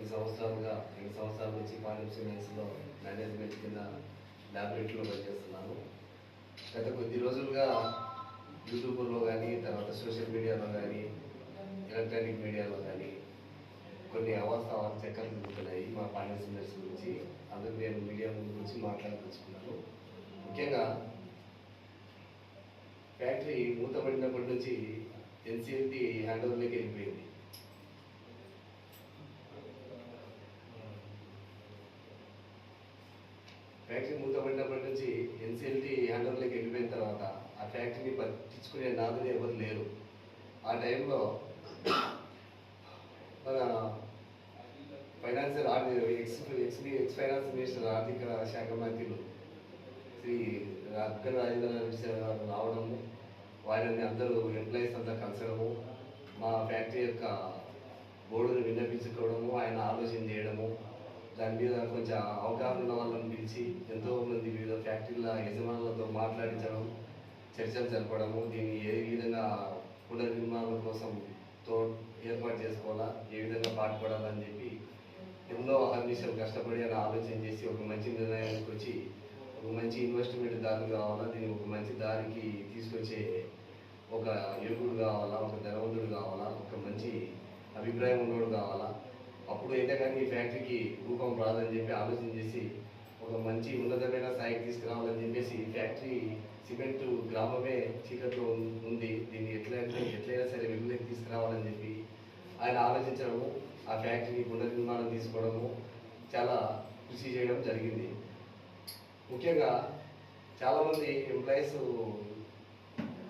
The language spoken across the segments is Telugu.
ఈ సంవత్సరాలుగా రెండు సంవత్సరాల నుంచి పాండవ సిమెంట్స్లో మేనేజ్మెంట్ కింద ల్యాబొరేటరీలో పనిచేస్తున్నాను. గత కొద్ది రోజులుగా యూట్యూబ్లో కానీ తర్వాత సోషల్ మీడియాలో కానీ ఎలక్ట్రానిక్ మీడియాలో కానీ కొన్ని అవాస్తవాలు చక్కర్లు దొరుకుతున్నాయి మా పాండ్య గురించి. అందుకు నేను మీడియా ముందు గురించి మాట్లాడదలుచుకున్నాను. ముఖ్యంగా ఫ్యాక్టరీ మూతపడినప్పటి నుంచి ఎన్సీఎల్టీ హ్యాండ్ ఓవర్లోకి వెళ్ళిపోయింది. ఫ్యాక్టరీ మూతపడినప్పటి నుంచి ఎన్సీఎల్టీ హ్యాండ్ఓవర్లోకి వెళ్ళిపోయిన తర్వాత ఆ ఫ్యాక్టరీని పట్టించుకునే నాదులు ఎవరు లేరు. ఆ టైంలో మన ఫైనాన్షియల్ ఆర్థిక ex ex ex finance minister ఆర్థిక శాఖ మంత్రులు శ్రీ అక్కడ రాజేంద్ర గారు రావడము వారిని అందరూ ఎంప్లాయీస్ అంతా కలసడము మా ఫ్యాక్టరీ యొక్క బోర్డును విన్నపించుకోవడము ఆయన ఆలోచన చేయడము దాని మీద కొంచెం అవగాహన ఉన్న వాళ్ళని పిలిచి ఎంతో మంది వివిధ ఫ్యాక్టరీల యజమానులతో మాట్లాడించడం చర్చలు జరపడము దీన్ని ఏ విధంగా పునర్నిర్మాణం కోసం తో ఏర్పాటు చేసుకోవాలా ఏ విధంగా పాటుపడాలని చెప్పి ఎన్నో అహర్నిశలు కష్టపడి అని ఆలోచన చేసి ఒక మంచి నిర్ణయానికి వచ్చి ఒక మంచి ఇన్వెస్ట్మెంట్ దారి కావాలా దీన్ని ఒక మంచి దారికి తీసుకొచ్చే ఒక యువకుడు కావాలా ఒక ధనవంతుడు కావాలా ఒక మంచి అభిప్రాయం ఉన్నోడు కావాలా అప్పుడు అయితే కానీ ఫ్యాక్టరీకి రూపం రాదని చెప్పి ఆలోచన చేసి ఒక మంచి ఉన్నతమైన స్థాయికి తీసుకురావాలని చెప్పేసి ఫ్యాక్టరీ సిమెంట్ గ్రామమే చీకట్లో ఉంది. దీన్ని ఎట్లయితే ఎట్లయినా సరే వెలుగులోకి తీసుకురావాలని చెప్పి ఆయన ఆలోచించడము ఆ ఫ్యాక్టరీ పునర్నిర్మాణం తీసుకోవడము చాలా కృషి చేయడం జరిగింది. ముఖ్యంగా చాలామంది ఎంప్లాయీస్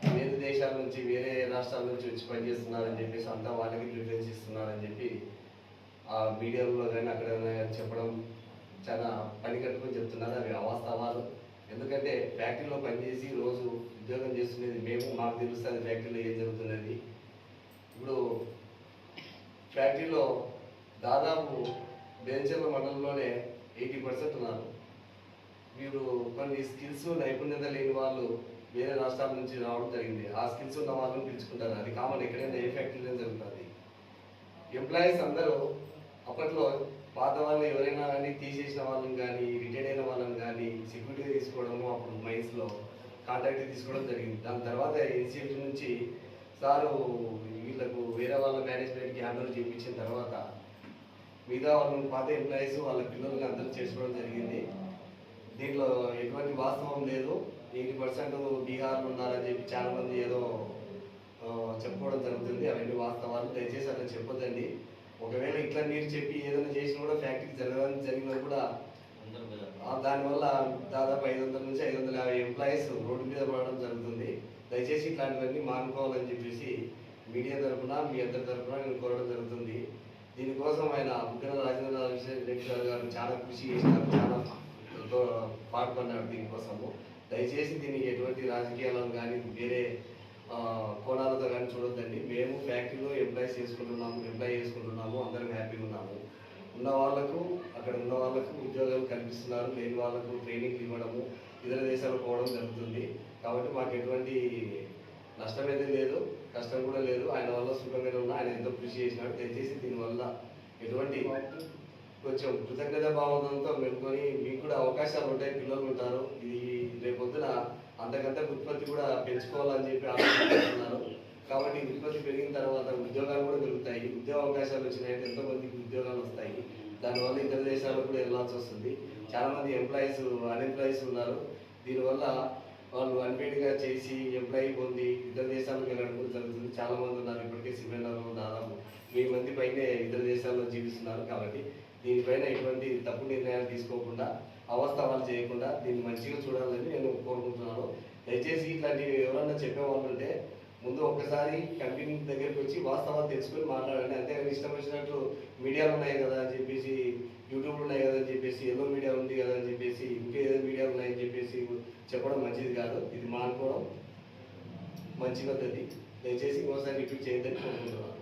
వేరే దేశాల నుంచి వేరే రాష్ట్రాల నుంచి వచ్చి పనిచేస్తున్నారని చెప్పేసి అంతా వాళ్ళకి ప్రిఫరెన్స్ ఇస్తున్నారని చెప్పి ఆ మీడియాలో కానీ అక్కడ చెప్పడం చాలా పని కట్టుకొని చెప్తున్నారు. అవి అవాస్తవాలు. ఎందుకంటే ఫ్యాక్టరీలో పనిచేసి రోజు ఉద్యోగం చేస్తున్నది మేము మాకు తెలుస్తుంది ఫ్యాక్టరీలో ఏం జరుగుతున్నది. ఇప్పుడు ఫ్యాక్టరీలో దాదాపు బెంచర్ల మండలంలోనే ఎయిటీ పర్సెంట్ ఉన్నారు. మీరు కొన్ని స్కిల్స్ నైపుణ్యత లేని వాళ్ళు వేరే రాష్ట్రాల నుంచి రావడం జరిగింది. ఆ స్కిల్స్ ఉన్న వాళ్ళని పిలుచుకుంటారు. అది కామన్ ఎక్కడైనా ఏ ఫ్యాక్టరీలో జరుగుతుంది. ఎంప్లాయీస్ అందరూ అప్పట్లో పాత వాళ్ళు ఎవరైనా కానీ తీసేసిన వాళ్ళని కానీ రిటైర్ అయిన వాళ్ళని కానీ సెక్యూరిటీ తీసుకోవడము అప్పుడు మైన్స్లో కాంట్రాక్ట్ తీసుకోవడం జరిగింది. దాని తర్వాత ఎన్సీఎఫ్ నుంచి సారు వీళ్ళకు వేరే వాళ్ళ మేనేజ్మెంట్కి హ్యాండ్ చేయించిన తర్వాత మిగతా వాళ్ళని పాత ఎంప్లాయీస్ వాళ్ళ పిల్లలకి అందరూ చేసుకోవడం జరిగింది. దీంట్లో ఎటువంటి వాస్తవం లేదు. ఎయిటీ పర్సెంట్ బీహార్లో ఉన్నారని చెప్పి చాలామంది ఏదో చెప్పుకోవడం జరుగుతుంది. అవన్నీ వాస్తవాలు. దయచేసి అలా చెప్పొద్దండి. ఒకవేళ ఇట్లా మీరు చెప్పి ఏదైనా చేసినా కూడా ఫ్యాక్టరీ జరగడానికి జరిగినా కూడా దానివల్ల దాదాపు ఐదు వందల నుంచి ఐదు వందల యాభై ఎంప్లాయీస్ రోడ్డు మీద పడడం జరుగుతుంది. దయచేసి ఇట్లాంటివన్నీ మానుకోవాలని చెప్పేసి మీడియా తరఫున మీ అందరి తరఫున నేను కోరడం జరుగుతుంది. దీనికోసం ఆయన బుగ్గన రాజేంద్ర రెడ్డి గారు చాలా కృషి చేసినారు చాలా ఎంతో పాటుపడినాడు దీనికోసము. దయచేసి దీనికి ఎటువంటి రాజకీయాలను కానీ వేరే కోణాలతో కానీ చూడొద్దండి. మేము ఫ్యాక్టరీలో ఎంప్లాయీస్ చేసుకుంటున్నాము ఎంప్లాయ్ చేసుకుంటున్నాము అందరం హ్యాపీగా ఉన్నాము. ఉన్న వాళ్ళకు అక్కడ ఉన్న వాళ్ళకు ఉద్యోగాలు కల్పిస్తున్నారు. లేని వాళ్ళకు ట్రైనింగ్ ఇవ్వడము ఇతర దేశాలకు పోవడం జరుగుతుంది. కాబట్టి మాకు ఎటువంటి నష్టం అయితే లేదు కష్టం కూడా లేదు. ఆయన వల్ల సుఖంగానే ఉన్నా ఆయన ఎంతో కృషి చేసినాడు. దయచేసి దీనివల్ల ఎటువంటి కొంచెం కృతజ్ఞత భావంతో మెలుకొని మీకు కూడా అవకాశాలు ఉంటాయి పిల్లలు ఉంటారు. ఇది రేపొద్దున అంతకంత ఉత్పత్తి కూడా పెంచుకోవాలని చెప్పి ఆలోచిస్తున్నారు కాబట్టి ఉత్పత్తి పెరిగిన తర్వాత ఉద్యోగాలు కూడా పెరుగుతాయి. ఉద్యోగ అవకాశాలు వచ్చినాయంటే ఎంతో మందికి ఉద్యోగాలు వస్తాయి. దానివల్ల ఇతర దేశాలకు కూడా వెళ్ళాల్సి వస్తుంది. చాలామంది ఎంప్లాయీస్ అన్ఎంప్లాయీస్ ఉన్నారు. దీనివల్ల వాళ్ళు అన్పేడ్గా చేసి ఎంప్లాయీ పొంది ఇతర దేశాలకు వెళ్ళడం కూడా జరుగుతుంది. చాలామంది ఉన్నారు. ఇప్పటికే సిమెంట్ దాదాపు వెయ్యి మంది పైనే ఇతర దేశాల్లో జీవిస్తున్నారు కాబట్టి దీనిపైన ఎటువంటి తప్పు నిర్ణయాలు తీసుకోకుండా అవస్థావాలు చేయకుండా దీన్ని మంచిగా చూడాలని నేను కోరుకుంటున్నాను. దయచేసి ఇట్లాంటివి ఎవరన్నా చెప్పేవాళ్ళు ఉంటే ముందు ఒక్కసారి కంపెనీ దగ్గరికి వచ్చి వాస్తవాలు తెలుసుకొని మాట్లాడండి. అంతేగాని ఇష్టం వచ్చినట్లు మీడియాలు ఉన్నాయి కదా అని చెప్పేసి యూట్యూబ్లు ఉన్నాయి కదా అని చెప్పేసి ఏదో మీడియా ఉంది కదా అని చెప్పేసి ఇంకేదో మీడియాలు ఉన్నాయని చెప్పేసి చెప్పడం మంచిది కాదు. ఇది మానుకోవడం మంచి పద్ధతి దయచేసి ఇంకోసారి రిపీట్ చేయద్దని కోరుకుంటున్నాను.